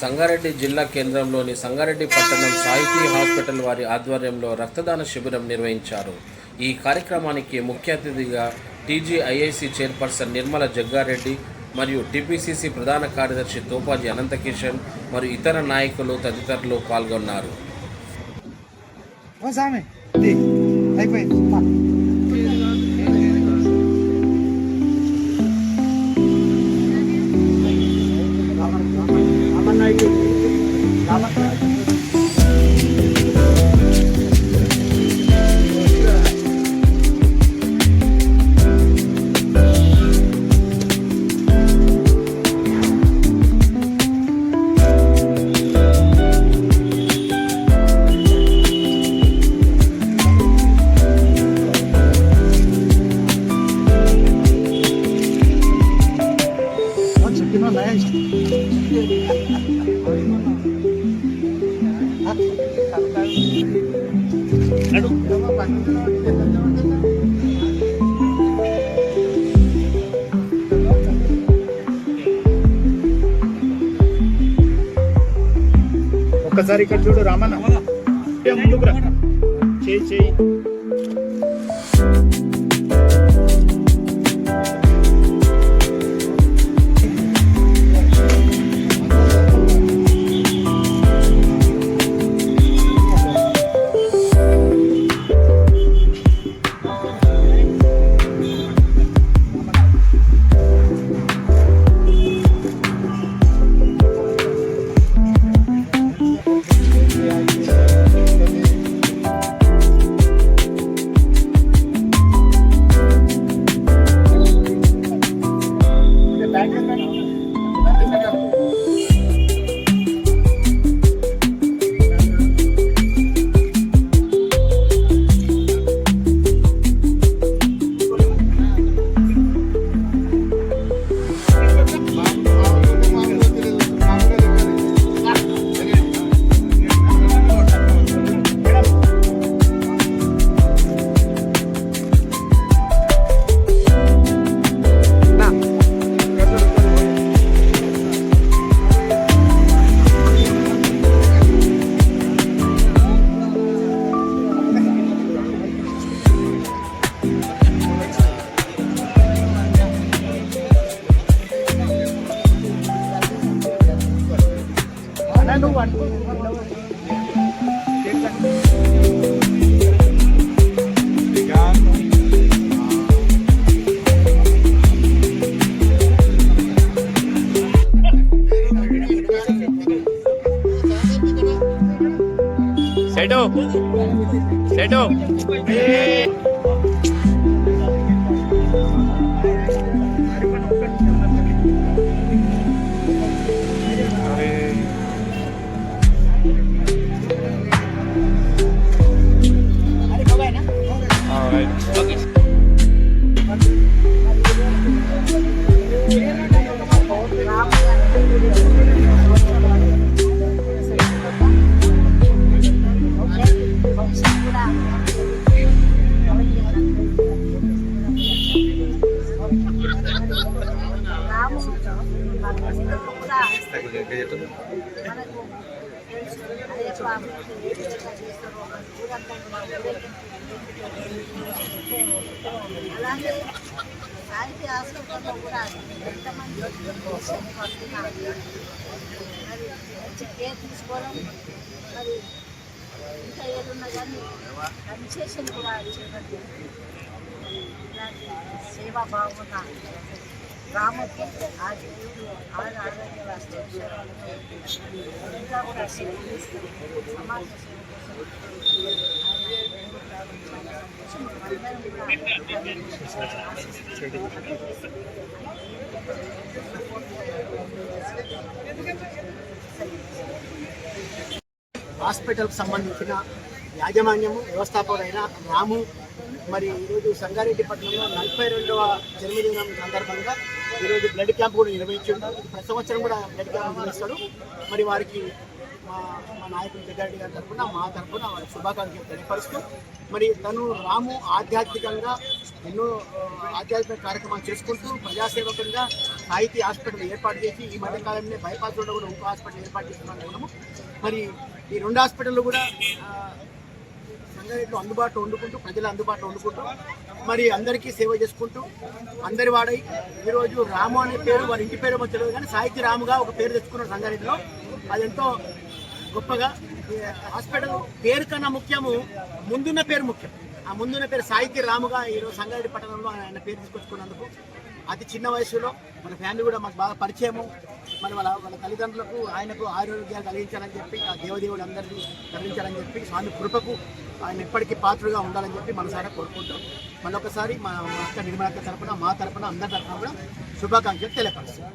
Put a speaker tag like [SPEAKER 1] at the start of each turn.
[SPEAKER 1] సంగారెడ్డి జిల్లా కేంద్రంలోని సంగారెడ్డి పట్టణం సాహితీ హాస్పిటల్ వారి ఆధ్వర్యంలో రక్తదాన శిబిరం నిర్వహించారు. ఈ కార్యక్రమానికి ముఖ్య అతిథిగా టీజీఐఐసి చైర్పర్సన్ నిర్మల జగ్గారెడ్డి మరియు టీపీసీసీ ప్రధాన కార్యదర్శి తోపాజీ అనంతకిషన్ మరియు ఇతర నాయకులు తదితరులు పాల్గొన్నారు.
[SPEAKER 2] ఒక్కసారి ఇక్కడ చూడు రామన్న. ముందుకు రా. చేయి చేయి. đâu ăn không
[SPEAKER 3] đâu Setu,
[SPEAKER 4] అలాగే సాహిత్య హాస్పిటల్లో కూడా ఎంతమంది పేషెంట్ పడుతున్నారు మరి మంచి కేర్ తీసుకోవడం మరి ఇంకా ఏదున్నా కానీ కన్సెషన్ కూడా చేపట్టి ఇలాంటి సేవా భావన రామకి ఆ దేవుడు ఆరు ఆరోగ్య ఇంకా కూడా సమాజ
[SPEAKER 5] హాస్పిటల్కి సంబంధించిన యాజమాన్యము వ్యవస్థాపకుడైన రాము మరి ఈరోజు సంగారెడ్డి పట్టణంలో నలభై రెండవ జన్మదినం సందర్భంగా ఈరోజు బ్లడ్ క్యాంప్ కూడా నిర్వహించాడు. ప్రతి సంవత్సరం కూడా బ్లడ్ క్యాంప్ నిర్వహిస్తాడు. మరి వారికి మా మా నాయకులు పెద్దారెడ్డి గారి తరఫున మా తరఫున వారి శుభాకాంక్షలు తెలియపరుస్తూ మరి తను రాము ఆధ్యాత్మికంగా ఎన్నో ఆధ్యాత్మిక కార్యక్రమాలు చేసుకుంటూ ప్రజాసేవకుడిగా సాహితీ హాస్పిటల్ ఏర్పాటు చేసి ఈ మధ్యకాలంలోనే బైపాస్ రోడ్లో కూడా ఇంకో హాస్పిటల్ ఏర్పాటు చేస్తున్నాము మరి ఈ రెండు హాస్పిటల్ కూడా సంగారెడ్డిలో అందుబాటులో వండుకుంటూ ప్రజల అందుబాటులో వండుకుంటూ మరి అందరికీ సేవ చేసుకుంటూ అందరి వాడై ఈరోజు రాము అనే పేరు వారి ఇంటి పేరు ఏమో తెలియదు కానీ సాహిత్య రాముగా ఒక పేరు తెచ్చుకున్నారు సంగారెడ్డిలో. అది ఎంతో గొప్పగా హాస్పిటల్ పేరు కన్నా ముఖ్యము ముందున్న పేరు ముఖ్యం. ఆ ముందున్న పేరు సాహిత్య రాముగా ఈరోజు సంగారెడ్డి పట్టణంలో ఆయన పేరు తీసుకొచ్చుకున్నందుకు అతి చిన్న వయసులో మన ఫ్యామిలీ కూడా మాకు బాగా పరిచయము. మరి వాళ్ళ వాళ్ళ తల్లిదండ్రులకు ఆయనకు ఆరోగ్యాలు కలిగించాలని చెప్పి ఆ దేవదేవుడు అందరినీ కలిగించాలని చెప్పి స్వామి కృపకు ఆయన ఎప్పటికీ పాత్రగా ఉండాలని చెప్పి మనసారా కోరుకుంటాం. మళ్ళొకసారి మా అక్క నిర్మలక్క తరపున మా తరపున అందరి తరపున కూడా శుభాకాంక్షలు తెలియపరుస్తాం.